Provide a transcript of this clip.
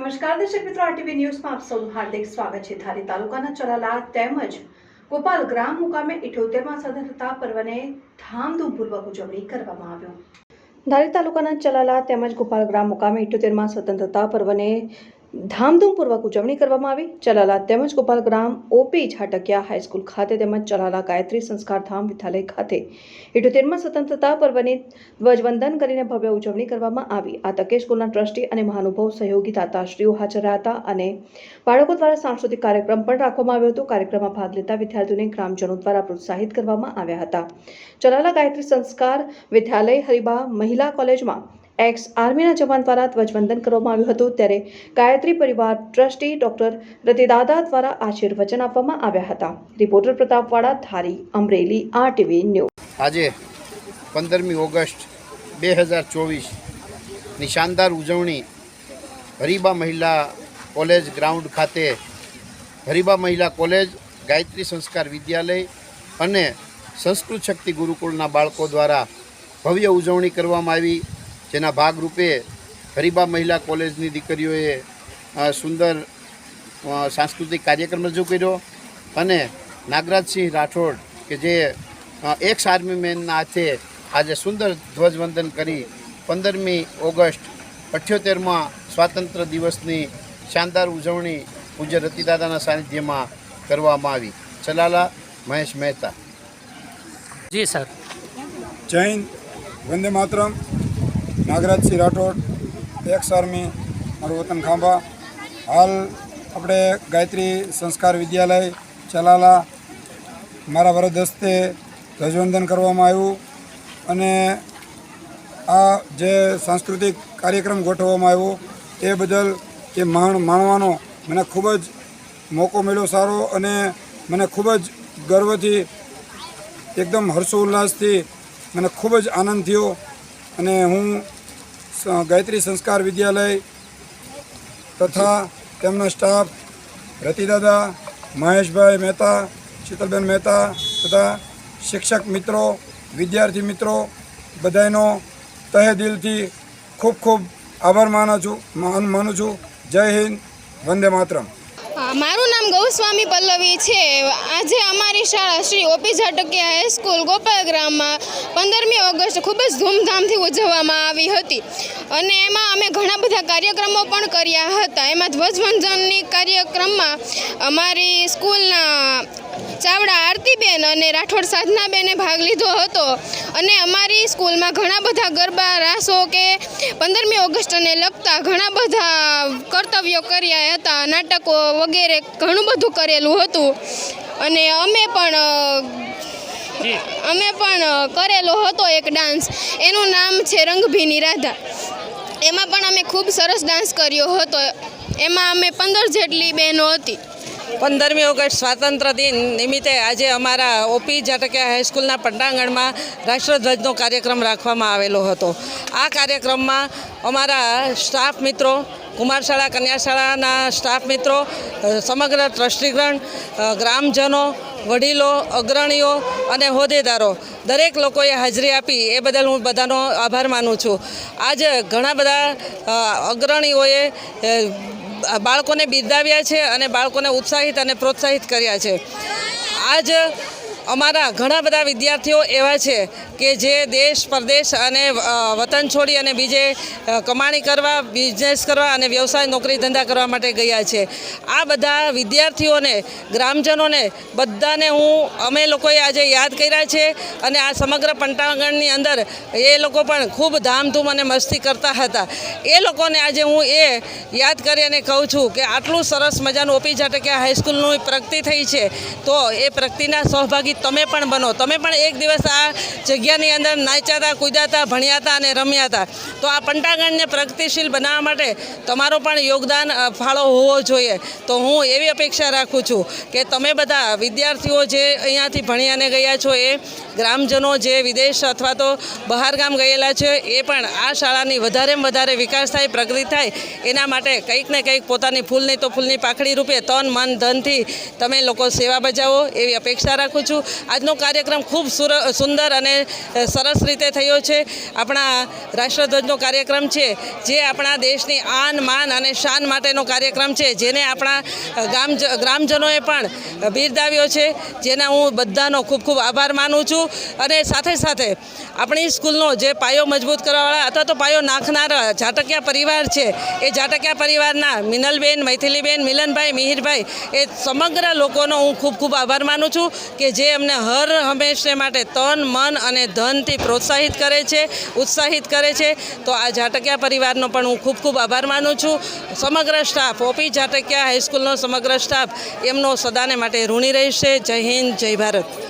નમસ્કાર દર્શક મિત્રો આરટીવી ન્યૂઝમાં આપ સૌનું હાર્દિક સ્વાગત છે. ધારી તાલુકાના ચલાલા તેમજ ગોપાલ ગ્રામ મુકામે ઇઠોતેરમાં સ્વતંત્રતા પર્વને ધામધૂમપૂર્વક ઉજવણી કરવામાં આવ્યો. ધારી તાલુકાના ચલાલા તેમજ ગોપાલ ગ્રામ મુકામે ઇઠોતેરમાં સ્વતંત્રતા પર્વને ધામધૂમપૂર્વક ઉજવણી કરવામાં આવી. ચલાલા તેમજ ગોપાલગ્રામ ઓપી ઝાટકિયા હાઈસ્કૂલ ખાતે તેમજ ચલાલા ગાયત્રી સંસ્કાર ધામ વિદ્યાલય ખાતે ઇઠોતેરમાં સ્વતંત્રતા પર્વની ધ્વજવંદન કરીને ભવ્ય ઉજવણી કરવામાં આવી. આ તકે સ્કૂલના ટ્રસ્ટી અને મહાનુભાવ સહયોગી દાતાશ્રીઓ હાજર રહ્યા હતા અને બાળકો દ્વારા સાંસ્કૃતિક કાર્યક્રમ પણ રાખવામાં આવ્યો હતો. કાર્યક્રમમાં ભાગ લેતા વિદ્યાર્થીઓને ગ્રામજનો દ્વારા પ્રોત્સાહિત કરવામાં આવ્યા હતા. ચલાલા ગાયત્રી સંસ્કાર વિદ્યાલય હરિબા મહિલા કોલેજમાં એક્સ આર્મીના જવાન દ્વારા ધ્વજવંદન કરવામાં આવ્યું હતું. ત્યારે ગાયત્રી પરિવાર ટ્રસ્ટી ડોક્ટર રતિદાદા દ્વારા આશીર્વચન આપવામાં આવ્યા હતા. રિપોર્ટર પ્રતાપવાળા, ધારી, અમરેલી આ ટીવી ન્યૂઝ. આજે પંદરમી ઓગસ્ટ બે હજાર ચોવીસની શાનદાર ઉજવણી હરીબા મહિલા કોલેજ ગ્રાઉન્ડ ખાતે હરીબા મહિલા કોલેજ, ગાયત્રી સંસ્કાર વિદ્યાલય અને સંસ્કૃત શક્તિ ગુરુકુળના બાળકો દ્વારા ભવ્ય ઉજવણી કરવામાં આવી. જેના ભાગરૂપે હરિબા મહિલા કોલેજની દીકરીઓએ સુંદર સાંસ્કૃતિક કાર્યક્રમ રજૂ કર્યો અને નાગરાજસિંહ રાઠોડ કે જે એક્સ આર્મી મેનના હાથે આજે સુંદર ધ્વજવંદન કરી પંદરમી ઓગસ્ટ અઠ્યોતેરમાં સ્વાતંત્ર્ય દિવસની શાનદાર ઉજવણી પૂજ્ય રતિદાદાના સાનિધ્યમાં કરવામાં આવી. ચલાલા મહેશ મહેતા. જી સર. જૈન વંદે માતરમ. નાગરાજસિંહ રાઠોડ, એક્સ આર્મી, મારું વતન ખાંભા. હાલ આપણે ગાયત્રી સંસ્કાર વિદ્યાલય ચલાલા મારા વરદ હસ્તે ધ્વજવંદન કરવામાં આવ્યું અને આ જે સાંસ્કૃતિક કાર્યક્રમ ગોઠવવામાં આવ્યો એ બદલ એ માણ માણવાનો મને ખૂબ જ મોકો મળ્યો સારો અને મને ખૂબ જ ગર્વથી, એકદમ હર્ષોલ્લાસથી મને ખૂબ જ આનંદ થયો અને હું ગાયત્રી સંસ્કાર વિદ્યાલય તથા તેમના સ્ટાફ રતિદાદા મહેશભાઈ મહેતા, શીતલબેન મહેતા તથા શિક્ષક મિત્રો, વિદ્યાર્થી મિત્રો બધાનો તહે દિલથી ખૂબ ખૂબ આભાર માનું છું માનું છું. જય હિન્દ, વંદે માતરમ. મારું નામ ગૌસ્વામી પલ્લવી છે. આજે અમારી શાળા Shri OP Jhatkiya high school ગોપાલગ્રામમાં પંદરમી ઓગસ્ટ ખૂબ જ ધૂમધામથી ઉજવવામાં આવી હતી. અને એમાં અમે ઘણા બધા કાર્યક્રમો પણ કર્યા હતા. એમાં ધ્વજવંદનની કાર્યક્રમમાં અમારી સ્કૂલના ચાવડા આરતીબેન અને રાઠોડ સાધનાબેને ભાગ લીધો હતો. અને અમારી સ્કૂલમાં ઘણા બધા ગરબા, રાસો કે પંદરમી ઓગસ્ટને લગતા ઘણા બધા કર્તવ્યો કર્યા હતા નાટકો વગેરે ઘણું બધું કરેલું હતું. અને અમે પણ અમે પણ કરેલો હતો એક ડાન્સ. એનું નામ છે રંગભીની રાધા. એમાં પણ અમે ખૂબ સરસ ડાન્સ કર્યો હતો. એમાં અમે પંદર જેટલી બહેનો હતી. પંદરમી ઓગસ્ટ સ્વાતંત્ર્ય દિન નિમિત્તે આજે અમારા ઓપી ઝાટકિયા હાઈસ્કૂલના પંડાંગણમાં રાષ્ટ્રધ્વજનો કાર્યક્રમ રાખવામાં આવેલો હતો. આ કાર્યક્રમમાં અમારા સ્ટાફ મિત્રો, કુમારશાળા, કન્યાશાળાના સ્ટાફ મિત્રો સમગ્ર ટ્રસ્ટીગણ ગ્રામજનો, વડીલો, અગ્રણીઓ અને હોદ્દેદારો દરેક લોકોએ હાજરી આપી એ બદલ હું બધાનો આભાર માનું છું. આજ ઘણા બધા અગ્રણીઓએ બાળકોને બિરદાવ્યા છે અને બાળકોને ઉત્સાહિત અને પ્રોત્સાહિત કર્યા છે. આજ અમારા ઘણા બધા વિદ્યાર્થીઓ એવા છે કે જે દેશ, પરદેશ અને વતન છોડી અને બીજે કમાણી કરવા બિઝનેસ કરવા અને વ્યવસાય, નોકરી, ધંધા કરવા માટે ગયા છે. આ બધા વિદ્યાર્થીઓને, ગ્રામજનોને બધાને હું, અમે લોકોએ આજે યાદ કર્યા છે અને આ સમગ્ર પંટાગણની અંદર એ લોકો પણ ખૂબ ધામધૂમ અને મસ્તી કરતા હતા. એ લોકોને આજે હું એ યાદ કરી અને કહું છું કે આટલું સરસ મજાનું ઓપી ઝાટકિયા હાઈસ્કૂલનું પ્રગતિ થઈ છે, તો એ પ્રગતિના સહભાગી તમે પણ બનો. તમે પણ એક દિવસ આ જગ્યાની અંદર નાચ્યા હતા કૂદ્યા ભણ્યા હતા અને રમ્યા હતા તો આ પંટાગણને પ્રગતિશીલ બનાવવા માટે તમારો પણ યોગદાન ફાળો હોવો જોઈએ. તો હું એવી અપેક્ષા રાખું છું કે તમે બધા વિદ્યાર્થીઓ જે અહીંયાથી ભણ્યાને ગયા છો, એ ગ્રામજનો જે વિદેશ અથવા તો બહાર ગામ ગયેલા છે, એ પણ આ શાળાની વધારેમાં વધારે વિકાસ થાય, પ્રગતિ થાય, એના માટે કંઈક ને કંઈક પોતાની ફૂલની તો ફૂલની પાખડી રૂપે તન, મન, ધનથી તમે લોકો સેવા બજાવો એવી અપેક્ષા રાખું છું. આજનો કાર્યક્રમ ખૂબ સુંદર અને સરસ રીતે થયો છે. આપણા રાષ્ટ્રધ્વજનો કાર્યક્રમ છે, જે આપણા દેશની આન, માન અને શાન માટેનો કાર્યક્રમ છે, જેને આપણા ગામ ગ્રામજનોએ પણ બિરદાવ્યો છે. જેના હું બધાનો ખૂબ ખૂબ આભાર માનું છું. અને સાથે સાથે આપણી સ્કૂલનો જે પાયો મજબૂત કરવાવાળા અથવા તો પાયો નાખનારા ઝાટકિયા પરિવાર છે, એ ઝાટકિયા પરિવારના મિનલબેન, મૈથિલીબેન, મિલનભાઈ, મિહિરભાઈ એ સમગ્ર લોકોનો હું ખૂબ ખૂબ આભાર માનું છું કે જે અમને હર હંમેશને માટે તન, મન અને ધનથી પ્રોત્સાહિત કરે છે, ઉત્સાહિત કરે છે. તો આ ઝાટકિયા પરિવારનો પણ હું ખૂબ ખૂબ આભાર માનું છું. સમગ્ર સ્ટાફ, ઓપી ઝાટકિયા હાઈસ્કૂલનો સમગ્ર સ્ટાફ એમનો સદાને માટે ઋણી રહેશે. જય હિન્દ, જય ભારત.